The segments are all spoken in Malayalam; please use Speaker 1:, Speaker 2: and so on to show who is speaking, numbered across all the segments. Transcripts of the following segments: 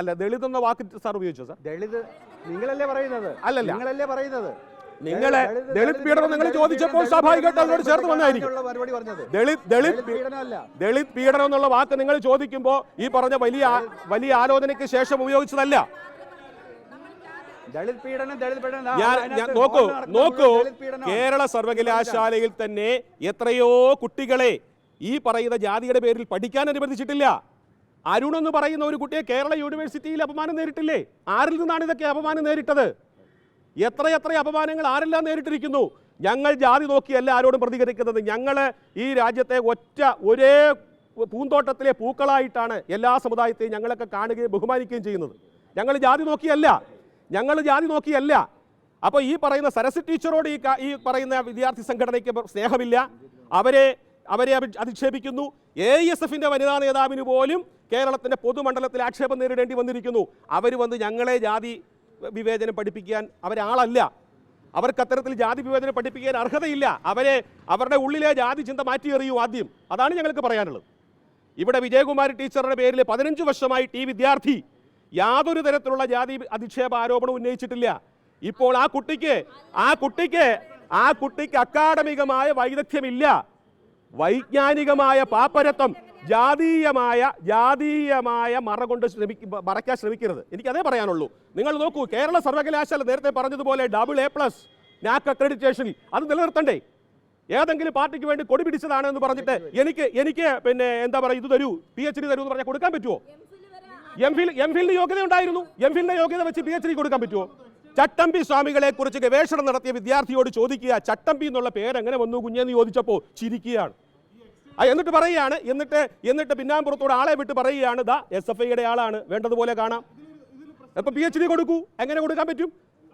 Speaker 1: അല്ല ദളിത് എന്ന വാക്ക് സാർ ഉപയോഗിച്ചോ സാർ?
Speaker 2: ദളിത് നിങ്ങളല്ലേ പറയുന്നത്?
Speaker 1: അല്ലല്ല.
Speaker 2: നിങ്ങളല്ലേ പറയുന്നത്?
Speaker 1: നിങ്ങളെ
Speaker 2: ദളിത്
Speaker 1: പീഡനം നിങ്ങൾ ചോദിച്ചപ്പോൾ സ്വാഭാവികമായിട്ട് അതിനോട് ചേർത്ത് വന്നായിരിക്കും. ദളിത് ദളിത്
Speaker 2: ദളിത്
Speaker 1: പീഡനം എന്നുള്ള വാക്ക് നിങ്ങൾ ചോദിക്കുമ്പോൾ ഈ പറഞ്ഞ വലിയ വലിയ ആലോചനയ്ക്ക് ശേഷം ഉപയോഗിച്ചതല്ല. ഞാൻ നോക്കൂ നോക്കൂ. കേരള സർവകലാശാലയിൽ തന്നെ എത്രയോ കുട്ടികളെ ഈ പറയുന്ന ജാതിയുടെ പേരിൽ പഠിക്കാൻ അനുവദിച്ചിട്ടില്ല. അരുൺ എന്ന് പറയുന്ന ഒരു കുട്ടിയെ കേരള യൂണിവേഴ്സിറ്റിയിൽ അപമാനം നേരിട്ടില്ലേ? ആരിൽ നിന്നാണ് ഇതൊക്കെ അപമാനം നേരിട്ടത്? എത്രയെത്ര അപമാനങ്ങൾ ആരെല്ലാം നേരിട്ടിരിക്കുന്നു? ഞങ്ങൾ ജാതി നോക്കിയല്ല ആരോടും പ്രതികരിക്കുന്നത്. ഞങ്ങൾ ഈ രാജ്യത്തെ ഒറ്റ ഒരേ പൂന്തോട്ടത്തിലെ പൂക്കളായിട്ടാണ് എല്ലാ സമുദായത്തെയും ഞങ്ങളൊക്കെ കാണുകയും ബഹുമാനിക്കുകയും ചെയ്യുന്നത്. ഞങ്ങൾ ജാതി നോക്കിയല്ല. ഞങ്ങൾ ജാതി നോക്കിയല്ല. അപ്പോൾ ഈ പറയുന്ന സരസ് ടീച്ചറോട് ഈ ഈ പറയുന്ന വിദ്യാർത്ഥി സംഘടനയ്ക്ക് സ്നേഹമില്ല. അവരെ അവരെ അധിക്ഷേപിക്കുന്നു. എ എസ് എഫിന്റെ വനിതാ നേതാവിന് പോലും കേരളത്തിന്റെ പൊതുമണ്ഡലത്തിൽ ആക്ഷേപം നേരിടേണ്ടി വന്നിരിക്കുന്നു. അവർ വന്ന് ഞങ്ങളെ ജാതി വിവേചനം പഠിപ്പിക്കാൻ അവരാളല്ല. അവർക്ക് അത്തരത്തിൽ ജാതി വിവേചനം പഠിപ്പിക്കാൻ അർഹതയില്ല. അവരെ അവരുടെ ഉള്ളിലെ ജാതി ചിന്ത മാറ്റിയെറിയൂ ആദ്യം. അതാണ് ഞങ്ങൾക്ക് പറയാനുള്ളത്. ഇവിടെ വിജയകുമാരി ടീച്ചറുടെ പേരിൽ പതിനഞ്ച് വർഷമായി ടി വിദ്യാർത്ഥി യാതൊരു തരത്തിലുള്ള ജാതി അധിക്ഷേപ ആരോപണം ഉന്നയിച്ചിട്ടില്ല. ഇപ്പോൾ ആ കുട്ടിക്ക് ആ കുട്ടിക്ക് ആ കുട്ടിക്ക് അക്കാഡമികമായ വൈദഗ്ധ്യമില്ല. വൈജ്ഞാനികമായ പാപ്പരത്വം ജാതീയമായ ജാതീയമായ മറ കൊണ്ട് ശ്രമിക്ക മറയ്ക്കാൻ ശ്രമിക്കരുത്. എനിക്ക് അതേ പറയാനുള്ളൂ. നിങ്ങൾ നോക്കൂ കേരള സർവകലാശാല നേരത്തെ പറഞ്ഞതുപോലെ double A plus NAAC accreditation അത് നിലനിർത്തണ്ടേ. ഏതെങ്കിലും പാർട്ടിക്ക് വേണ്ടി കൊടി പിടിച്ചതാണ് എന്ന് പറഞ്ഞിട്ട് എനിക്ക് എനിക്ക് പിന്നെ എന്താ പറയുക ഇത് തരൂ പി എച്ച് ഡി തരൂ എന്ന് പറഞ്ഞാൽ കൊടുക്കാൻ പറ്റുമോ എം ഫിൽ എം ഫിലിന് യോഗ്യത ഉണ്ടായിരുന്നു. എം ഫിലിന്റെ യോഗ്യത വെച്ച് പി എച്ച് ഡി കൊടുക്കാൻ പറ്റുമോ ചട്ടമ്പി സ്വാമികളെ കുറിച്ച് ഗവേഷണം നടത്തിയ വിദ്യാർത്ഥിയോട് ചോദിക്കുക ചട്ടമ്പി എന്നുള്ള പേര് എങ്ങനെ വന്നു കുഞ്ഞെന്ന് ചോദിച്ചപ്പോൾ ചിരിക്കുകയാണ്. എന്നിട്ട് പറയുകയാണ് എന്നിട്ട് എന്നിട്ട് പിന്നാമ്പുറത്തോട് ആളെ വിട്ട് പറയുകയാണ് ദാ എസ് എഫ് ഐയുടെ ആളാണ് വേണ്ടതുപോലെ കാണാം. അപ്പൊ പി എച്ച് ഡി കൊടുക്കൂ. എങ്ങനെ കൊടുക്കാൻ പറ്റും?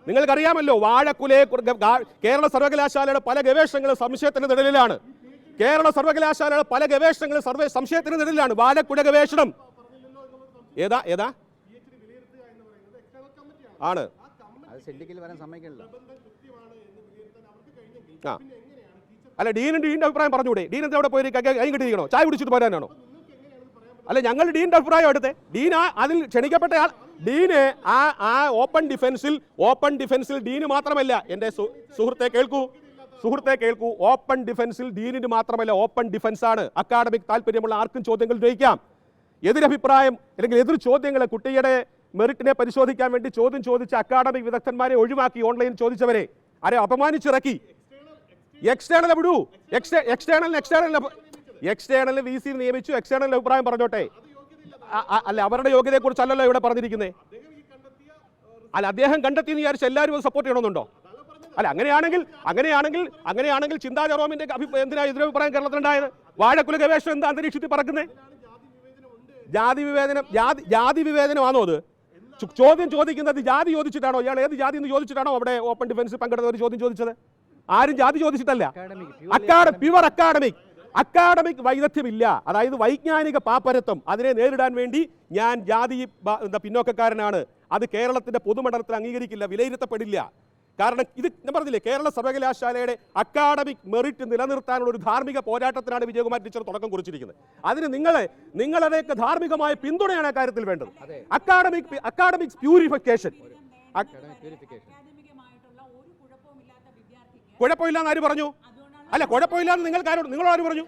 Speaker 1: നിങ്ങൾക്കറിയാമല്ലോ വാഴക്കുലയെ കുറി- കേരള സർവകലാശാലയുടെ പല ഗവേഷണങ്ങളും സംശയത്തിന് നിഴലിലാണ്. കേരള സർവകലാശാലയുടെ പല ഗവേഷണങ്ങളും സർവേ സംശയത്തിന് നിഴലിലാണ്. വാഴക്കുല ഗവേഷണം. ഏതാ ഏതാ? ആണ്.
Speaker 2: സിൻഡിക്കിൽ വരാൻ
Speaker 1: ആ. അല്ല ഡീനും ഡീന്റെ അഭിപ്രായം പറഞ്ഞുകൂടെ? ഡീൻ എന്താ അവിടെ പോയി കൈ കിട്ടിയിരിക്കണോ? ചായ കുടിച്ചിട്ട് പോരാനാണോ? അല്ല ഞങ്ങൾ ഡീന്റെ അഭിപ്രായം എടുത്തേ. ഡീൻ ആ അതിൽ ക്ഷണിക്കപ്പെട്ട ആൾ ഡീന് ആ ആ ഓപ്പൺ ഡിഫൻസിൽ ഓപ്പൺ ഡിഫൻസിൽ ഡീന് മാത്രമല്ല എന്റെ സുഹൃത്തെ കേൾക്കൂ. സുഹൃത്തെ കേൾക്കൂ. ഓപ്പൺ ഡിഫൻസിൽ ഡീനിന് മാത്രമല്ല ഓപ്പൺ ഡിഫൻസ് ആണ് അക്കാഡമിക് താല്പര്യമുള്ള ആർക്കും ചോദ്യങ്ങൾ ചോദിക്കാം. എതിരഭിപ്രായം അല്ലെങ്കിൽ എതിർ ചോദ്യങ്ങൾ കുട്ടിയുടെ മെറിറ്റിനെ പരിശോധിക്കാൻ വേണ്ടി ചോദ്യം ചോദിച്ച അക്കാഡമിക് വിദഗ്ധന്മാരെ ഒഴിവാക്കി ഓൺലൈൻ ചോദിച്ചവരെ. ആരെ അപമാനിച്ചിറക്കി. എക്സ്റ്റേണൽ വിടൂ. External external external V C നിയമിച്ചു. എക്സ്റ്റേണൽ അഭിപ്രായം പറഞ്ഞോട്ടെ. അല്ല അവരുടെ യോഗ്യതയെക്കുറിച്ച് അല്ലല്ലോ ഇവിടെ പറഞ്ഞിരിക്കുന്നത് അല്ല അദ്ദേഹം കണ്ടെത്തി എന്ന് വിചാരിച്ച് എല്ലാവരും സപ്പോർട്ട് ചെയ്യണമെന്നുണ്ടോ? അല്ല അങ്ങനെയാണെങ്കിൽ അങ്ങനെയാണെങ്കിൽ അങ്ങനെയാണെങ്കിൽ ചിന്താ ജെറോമിന്റെ എന്തിനാ എതിരഭിപ്രായം കേരളത്തിലുണ്ടായത്? വാഴക്കുല ഗവേഷണം എന്താ അന്തരീക്ഷത്തിൽ പറക്കുന്നേ? ജാതി വിവേചനം ജാതി ജാതി വിവേചനമാണോ അത്? ചോദ്യം ചോദിക്കുന്നത് ജാതി ചോദിച്ചിട്ടാണോ? ഇയാൾ ഏത് ജാതി എന്ന് ചോദിച്ചിട്ടാണോ അവിടെ ഓപ്പൺ ഡിഫൻസ് പങ്കെടുത്ത ഒരു ചോദ്യം ചോദിച്ചത്. ആരും ജാതി ചോദിച്ചിട്ടല്ല. അക്കാഡ പ്യുവർ അക്കാഡമിക് അക്കാഡമിക് വൈദഗ്ധ്യമില്ല. അതായത് വൈജ്ഞാനിക പാപ്പരത്വം അതിനെ നേരിടാൻ വേണ്ടി ഞാൻ ജാതി പിന്നോക്കക്കാരനാണ്. അത് കേരളത്തിന്റെ പൊതുമണ്ഡലത്തിൽ അംഗീകരിക്കില്ല വിലയിരുത്തപ്പെടില്ല. കാരണം ഇത് ഞാൻ പറഞ്ഞില്ലേ കേരള സർവകലാശാലയുടെ അക്കാഡമിക് മെറിറ്റ് നിലനിർത്താനുള്ള ഒരു ധാർമ്മിക പോരാട്ടത്തിനാണ് വിജയകുമാർ ടീച്ചർ തുടക്കം കുറിച്ചിരിക്കുന്നത്. അതിന് നിങ്ങളെ നിങ്ങളുടെയൊക്കെ ധാർമ്മികമായ പിന്തുണയാണ് കാര്യത്തിൽ വേണ്ടത്. അക്കാഡമിക് അക്കാഡമിക് പ്യൂരിഫിക്കേഷൻ കുഴപ്പമില്ലാന്ന് ആര് പറഞ്ഞു? അല്ല കുഴപ്പമില്ലാന്ന് നിങ്ങൾക്ക് ആരോട് നിങ്ങൾ ആര് പറഞ്ഞു?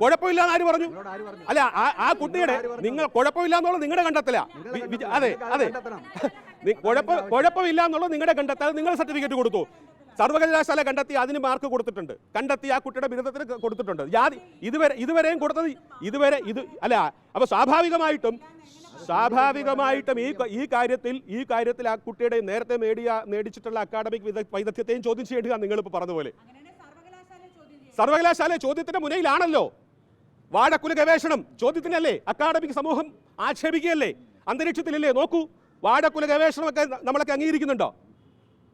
Speaker 2: കുഴപ്പമില്ല എന്ന് പറഞ്ഞു?
Speaker 1: കുഴപ്പമില്ലാന്ന് ആര് പറഞ്ഞു? അല്ല ആ- കുട്ടിയുടെ നിങ്ങൾ കുഴപ്പമില്ല എന്നുള്ളത് നിങ്ങളുടെ കണ്ടെത്തല. അതെ അതെ. കുഴപ്പ കുഴപ്പമില്ല എന്നുള്ളത് നിങ്ങളുടെ കണ്ടെത്തൽ നിങ്ങൾ സർട്ടിഫിക്കറ്റ് കൊടുത്തു. സർവകലാശാല കണ്ടെത്തി അതിന് മാർക്ക് കൊടുത്തിട്ടുണ്ട്. കണ്ടെത്തി ആ കുട്ടിയുടെ ബിരുദത്തിന് കൊടുത്തിട്ടുണ്ട്. ജാതി ഇതുവരെ ഇതുവരെയും കൊടുത്തത് ഇതുവരെ ഇത് അല്ല അപ്പൊ സ്വാഭാവികമായിട്ടും സ്വാഭാവികമായിട്ടും ഈ ഈ കാര്യത്തിൽ ഈ കാര്യത്തിൽ ആ കുട്ടിയുടെ നേരത്തെ നേടിയ നേടിച്ചിട്ടുള്ള അക്കാഡമിക് വിദ- വൈദഗ്ധ്യത്തെയും ചോദ്യം ചെയ്യുക നിങ്ങളിപ്പോൾ പറഞ്ഞതുപോലെ
Speaker 3: സർവകലാശാല
Speaker 1: ചോദ്യത്തിന്റെ മുനയിലാണല്ലോ. വാഴക്കുല ഗവേഷണം ചോദ്യത്തിനല്ലേ? അക്കാഡമിക് സമൂഹം ആക്ഷേപിക്കുകയല്ലേ? അന്തരീക്ഷത്തിലല്ലേ? നോക്കൂ വാഴക്കുല ഗവേഷണമൊക്കെ നമ്മളൊക്കെ അംഗീകരിക്കുന്നുണ്ടോ?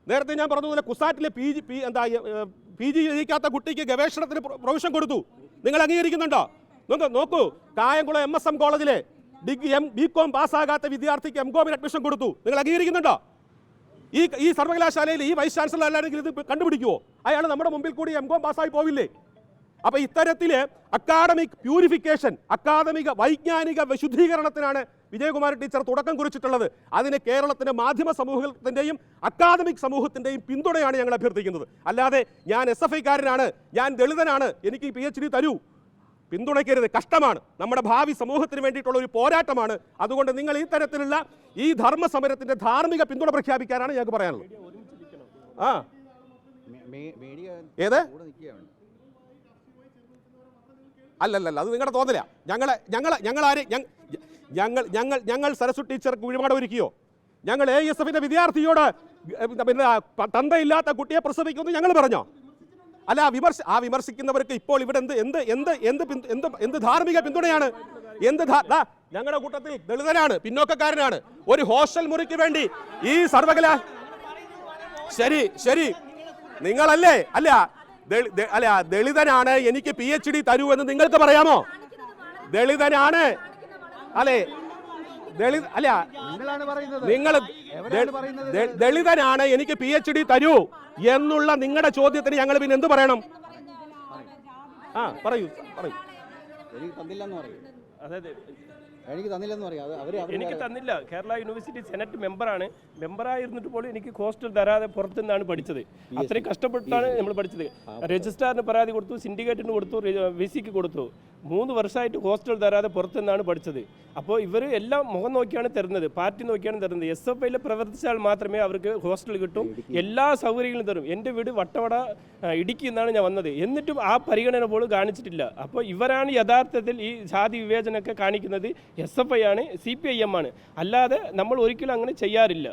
Speaker 1: നേരത്തെ ഞാൻ പറഞ്ഞതുപോലെ കുസാറ്റിലെ പി ജി പി എന്താ പി ജി ജയിക്കാത്ത കുട്ടിക്ക് ഗവേഷണത്തിന് പ്രൊ- പ്രൊവിഷൻ കൊടുത്തു. നിങ്ങൾ അംഗീകരിക്കുന്നുണ്ടോ? നോക്കൂ കായംകുളം എം എസ് എം കോളേജിലെ ഡിഗ്രി എം ബി കോം പാസ്സാകാത്ത വിദ്യാർത്ഥിക്ക് എം കോമിന് അഡ്മിഷൻ കൊടുത്തു. നിങ്ങൾ അംഗീകരിക്കുന്നുണ്ടോ? ഈ ഈ സർവകലാശാലയിൽ ഈ വൈസ് ചാൻസലർ അല്ലാണെങ്കിൽ ഇത് കണ്ടുപിടിക്കുമോ അയാൾ നമ്മുടെ മുമ്പിൽ കൂടി എം കോം പാസ്സായി പോവില്ലേ? അപ്പൊ ഇത്തരത്തിൽ അക്കാഡമിക് പ്യൂരിഫിക്കേഷൻ അക്കാദമിക വൈജ്ഞാനിക വിശുദ്ധീകരണത്തിനാണ് വിജയകുമാർ ടീച്ചർ തുടക്കം കുറിച്ചിട്ടുള്ളത്. അതിന് കേരളത്തിന്റെ മാധ്യമ സമൂഹത്തിന്റെയും അക്കാദമിക് സമൂഹത്തിന്റെയും പിന്തുണയാണ് ഞങ്ങൾ അഭ്യർത്ഥിക്കുന്നത്. അല്ലാതെ ഞാൻ എസ് എഫ് ഐക്കാരനാണ് ഞാൻ ദളിതനാണ് എനിക്ക് പി എച്ച് ഡി തരൂ. പിന്തുണയ്ക്കരുത്. കഷ്ടമാണ്. നമ്മുടെ ഭാവി സമൂഹത്തിന് വേണ്ടിയിട്ടുള്ള ഒരു പോരാട്ടമാണ്. അതുകൊണ്ട് നിങ്ങൾ ഈ തരത്തിലുള്ള ഈ ധർമ്മ സമരത്തിന്റെ ധാർമ്മിക പിന്തുണ പ്രഖ്യാപിക്കാനാണ് ഞങ്ങൾക്ക് പറയാനുള്ളത്. ആ. ഏത്? അല്ലല്ലല്ല അത് നിങ്ങളുടെ തോന്നില്ല ഞങ്ങളെ ഞങ്ങൾ ഞങ്ങൾ ആരെ ഞങ്ങൾ ഞങ്ങൾ ഞങ്ങൾ സരസ്വത് ടീച്ചർക്ക് കുഴിമാട ഒരുക്കിയോ? ഞങ്ങൾ എ എസ് എഫിന്റെ വിദ്യാർത്ഥിയോട് പിന്നെ തന്തയില്ലാത്ത കുട്ടിയെ പ്രസവിക്കുമെന്ന് ഞങ്ങൾ പറഞ്ഞോ? അല്ല ആ വിമർശ ആ വിമർശിക്കുന്നവർക്ക് ഇപ്പോൾ ഇവിടെ എന്ത് എന്ത് എന്ത് എന്ത് എന്ത് എന്ത് ധാർമ്മിക പിന്തുണയാണ്? എന്ത് ഞങ്ങളുടെ കൂട്ടത്തിൽ ദളിതനാണ് പിന്നോക്കക്കാരനാണ്. ഒരു ഹോസ്റ്റൽ മുറിക്ക് വേണ്ടി ഈ സർവകലാ ശരി ശരി. നിങ്ങളല്ലേ? അല്ല അല്ല ദളിതനാണ് എനിക്ക് പി എച്ച് ഡി തരൂ എന്ന് നിങ്ങൾക്ക് പറയാമോ? ദളിതനാണ്. അല്ലെ? ദളിത് അല്ല നിങ്ങൾ? ദളിതനാണ് എനിക്ക് പി എച്ച് ഡി തരൂ എന്നുള്ള നിങ്ങളുടെ ചോദ്യത്തിന് ഞങ്ങൾ പിന്നെ എന്ത് പറയണം? ആ പറയൂ പറയൂ.
Speaker 2: എനിക്ക് തന്നില്ലെന്ന് പറയും.
Speaker 4: അതായത്
Speaker 2: എനിക്ക് തന്നില്ലെന്ന് പറയും.
Speaker 4: എനിക്ക് തന്നില്ല. കേരള യൂണിവേഴ്സിറ്റി സെനറ്റ് മെമ്പറാണ്. മെമ്പറായിരുന്നിട്ട് പോലും എനിക്ക് ഹോസ്റ്റൽ തരാതെ പുറത്തുനിന്നാണ് പഠിച്ചത്. അത്രയും കഷ്ടപ്പെട്ടാണ് നമ്മൾ പഠിച്ചത്. രജിസ്ട്രാറിന് പരാതി കൊടുത്തു സിൻഡിക്കേറ്റിന് കൊടുത്തു വിസിക്ക് കൊടുത്തു. മൂന്ന് വർഷമായിട്ട് ഹോസ്റ്റൽ തരാതെ പുറത്തുനിന്നാണ് പഠിച്ചത്. അപ്പോൾ ഇവർ എല്ലാം മുഖം നോക്കിയാണ് തരുന്നത് പാർട്ടി നോക്കിയാണ് തരുന്നത്. എസ് എഫ് ഐയിൽ പ്രവർത്തിച്ചാൽ മാത്രമേ അവർക്ക് ഹോസ്റ്റൽ കിട്ടും എല്ലാ സൗകര്യങ്ങളും തരും. എന്റെ വീട് വട്ടവട ഇടുക്കി എന്നാണ് ഞാൻ വന്നത്. എന്നിട്ടും ആ പരിഗണന പോലും കാണിച്ചിട്ടില്ല. അപ്പോൾ ഇവരാണ് യഥാർത്ഥത്തിൽ ഈ ജാതി വിവേചനമൊക്കെ കാണിക്കുന്നത് എസ് എഫ് ഐ ആണ് സി പി ഐ എം ആണ്. അല്ലാതെ നമ്മൾ ഒരിക്കലും അങ്ങനെ ചെയ്യാറില്ല.